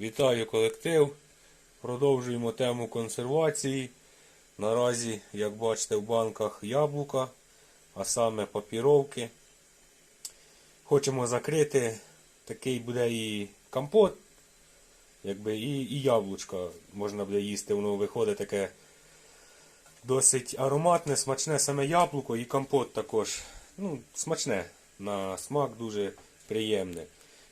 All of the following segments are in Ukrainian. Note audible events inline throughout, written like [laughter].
Вітаю колектив. Продовжуємо тему консервації. Наразі, як бачите, в банках яблука, а саме папіровки. Хочемо закрити, такий буде і компот, якби, і, і яблучка можна буде їсти. Воно виходить таке досить ароматне, смачне саме яблуко і компот також. Ну, смачне на смак дуже приємне.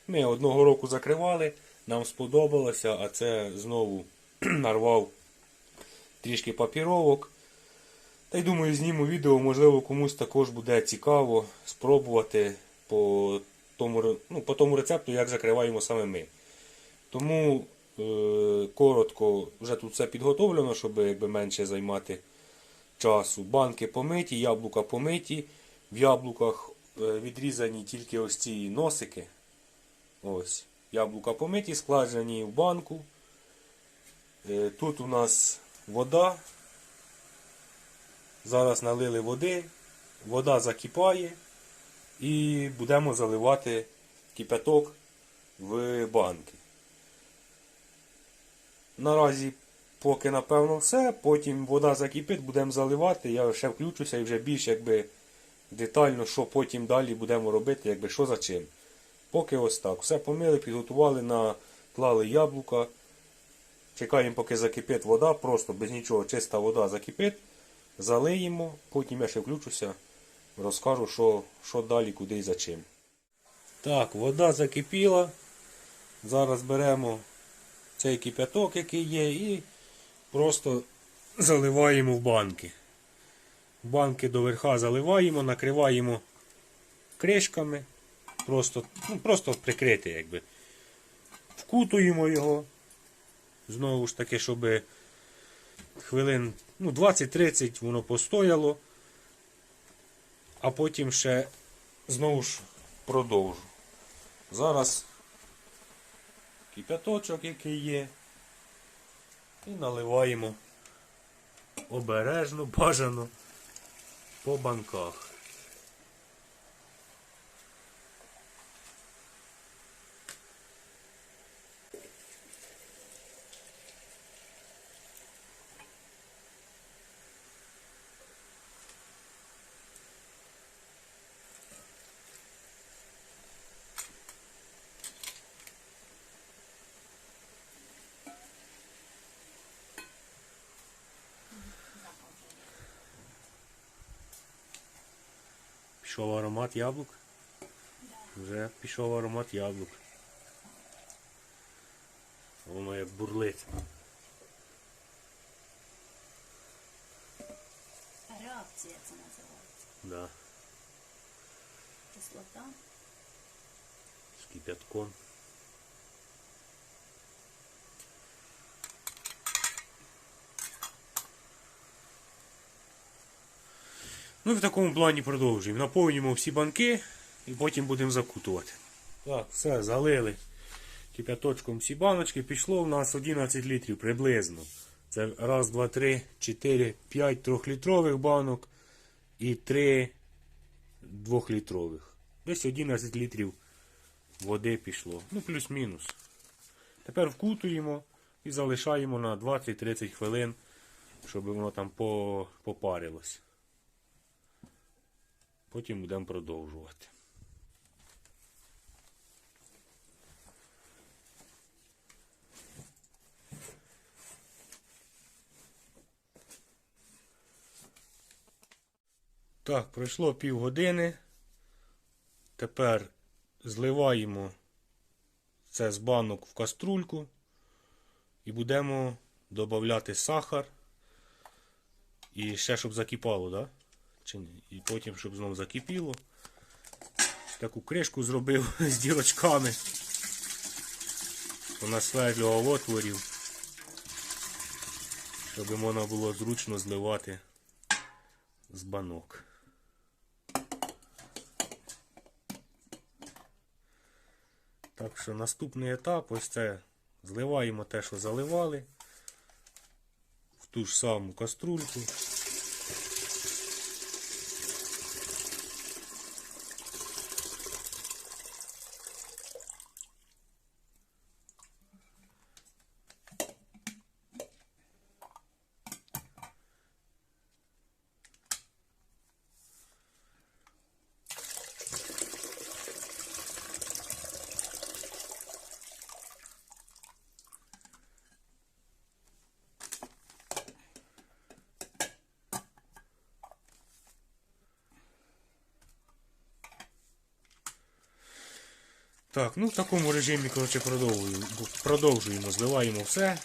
Ми одного року закривали, нам сподобалося, а це знову [clears throat] нарвав трішки папіровок. Та й думаю, зніму відео, можливо, комусь також буде цікаво спробувати по тому, ну, по тому рецепту, як закриваємо саме ми. Тому е, коротко вже тут все підготовлено, щоб якби менше займати часу. Банки помиті, яблука помиті. В яблуках е, відрізані тільки ось ці носики. Ось. Яблука помиті, складені в банку. Е, Тут у нас вода. Зараз налили води, вода закипає і будемо заливати кипяток в банки. Наразі поки напевно все, потім вода закипить, будемо заливати, я ще включуся і вже більш якби детально, що потім далі будемо робити, якби що за чим. Поки ось так. Все помили, підготували, наклали яблука. Чекаємо, поки закипить вода, просто без нічого, чиста вода закипить. Залиємо, потім я ще включуся, розкажу, що, що далі, куди і за чим. Так, вода закипіла. Зараз беремо цей кипяток, який є, і просто заливаємо в банки. Банки до верха заливаємо, накриваємо кришками. Просто, ну, просто прикрити, якби. Вкутуємо його. Знову ж таки, щоб хвилин ну, 20-30 воно постояло, а потім ще знову ж продовжу. Зараз кипяточок, який є, і наливаємо обережно, бажано по банках. Пішов аромат яблук. Вже пішов аромат яблук. Воно як бурлить. Реакція це називається. Да, Кислота. з кипятком. Ну і в такому плані продовжуємо. Наповнюємо всі банки і потім будемо закутувати. Так, все, залили кипяточком всі баночки. Пішло в нас 11 літрів приблизно. Це раз, два, три, чотири, п'ять трьохлітрових банок і три двохлітрових. Десь 11 літрів води пішло. Ну, плюс-мінус. Тепер вкутуємо і залишаємо на 20-30 хвилин, щоб воно там попарилось. Потім будемо продовжувати. Так, пройшло півгодини. Тепер зливаємо це з банок в каструльку і будемо додати сахар. І ще щоб закипало, да? Чи? І потім, щоб знову закипіло. Таку кришку зробив [laughs] з дірочками. Вона свердлював отворів. Щоб можна було зручно зливати з банок. Так що наступний етап ось це зливаємо те, що заливали в ту ж саму каструльку. Так, ну в такому режимі, коротше, продовжуємо, зливаємо все.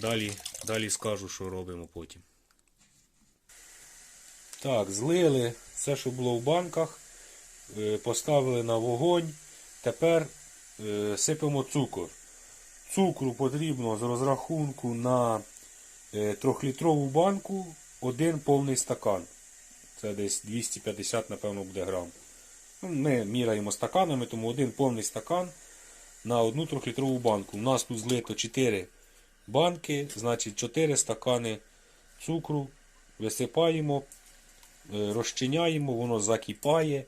Далі, далі скажу, що робимо потім. Так, злили все, що було в банках, е, поставили на вогонь. Тепер е, сипемо цукор. Цукру потрібно з розрахунку на е, трьохлітрову банку один повний стакан. Це десь 250, напевно, буде грам. Ну, Ми міряємо стаканами, тому один повний стакан на одну трьохлітрову банку. У нас тут злито 4 банки, значить 4 стакани цукру. Висипаємо, е, розчиняємо, воно закипає.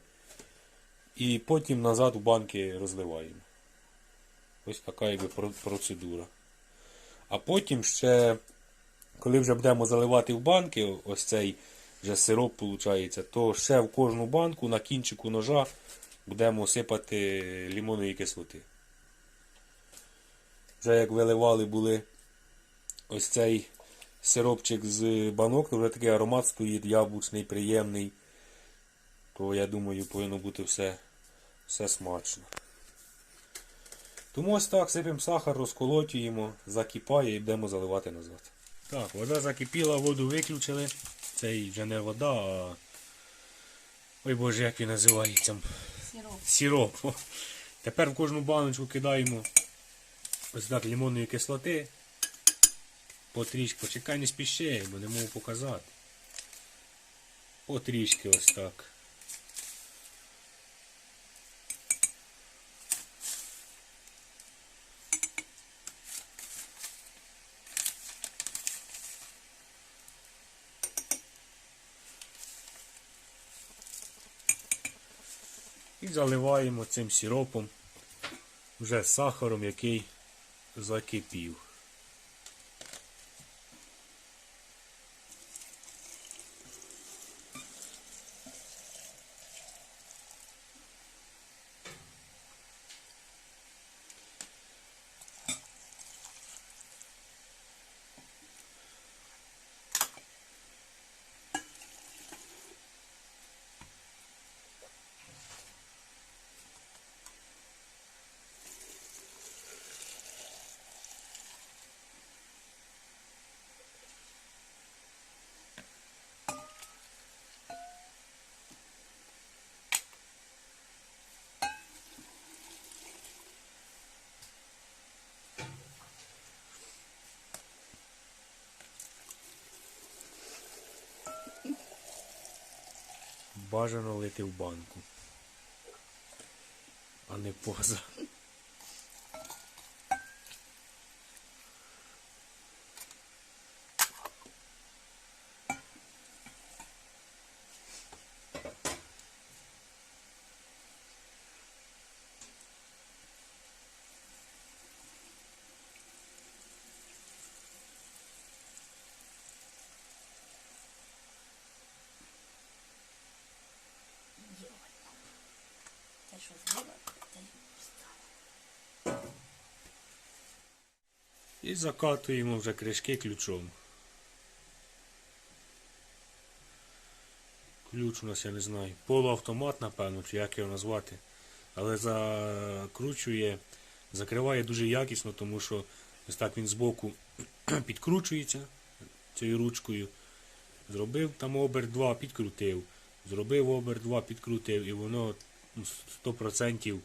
І потім назад в банки розливаємо. Ось така якби процедура. А потім ще, коли вже будемо заливати в банки, ось цей вже сироп виходить, то ще в кожну банку на кінчику ножа будемо сипати лимонної кислоти. Вже як виливали були ось цей сиропчик з банок, то вже такий аромат стоїть яблучний, приємний. То я думаю, повинно бути все, все смачно. Тому ось так сипемо сахар, розколотюємо, закипає і будемо заливати назад. Так, вода закипіла, воду виключили. Це вже не вода, а. Ой боже, як він називається. Сироп. Сіроп. Тепер в кожну баночку кидаємо ось так лимонної кислоти. Потрішки, почекай, не спіши, бо не можу показати. Потрішки ось так. І заливаємо цим сиропом вже сахаром, який закипів. Бажано лити в банку, а не поза. Що встала. І закатуємо вже кришки ключом. Ключ у нас, я не знаю, полуавтомат, напевно, чи як його назвати. Але закручує, закриває дуже якісно, тому що ось так він збоку [clears throat] підкручується цією ручкою. Зробив там оберт 2, підкрутив. Зробив оберт 2, підкрутив, і воно ну, 100%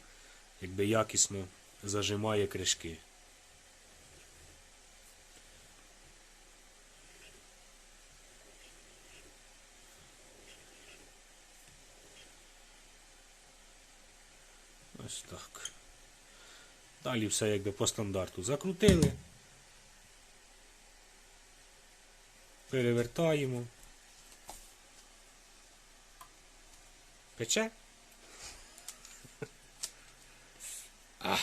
якби якісно зажимає кришки. Ось так. Далі все якби по стандарту. Закрутили. Перевертаємо. Пече? А.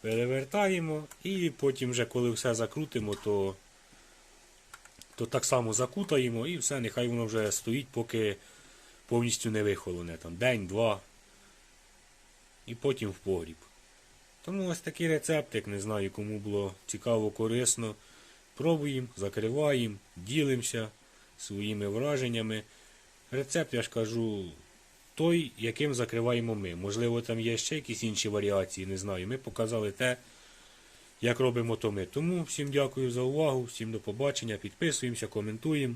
Перевертаємо і потім вже коли все закрутимо, то, то так само закутаємо і все, нехай воно вже стоїть, поки повністю не вихолоне. Там день, два. І потім в погріб. Тому ось такий рецептик, не знаю, кому було цікаво, корисно. Пробуємо, закриваємо, ділимося своїми враженнями. Рецепт, я ж кажу, той, яким закриваємо ми. Можливо, там є ще якісь інші варіації, не знаю. Ми показали те, як робимо то ми. Тому всім дякую за увагу, всім до побачення, підписуємося, коментуємо.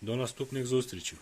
До наступних зустрічей.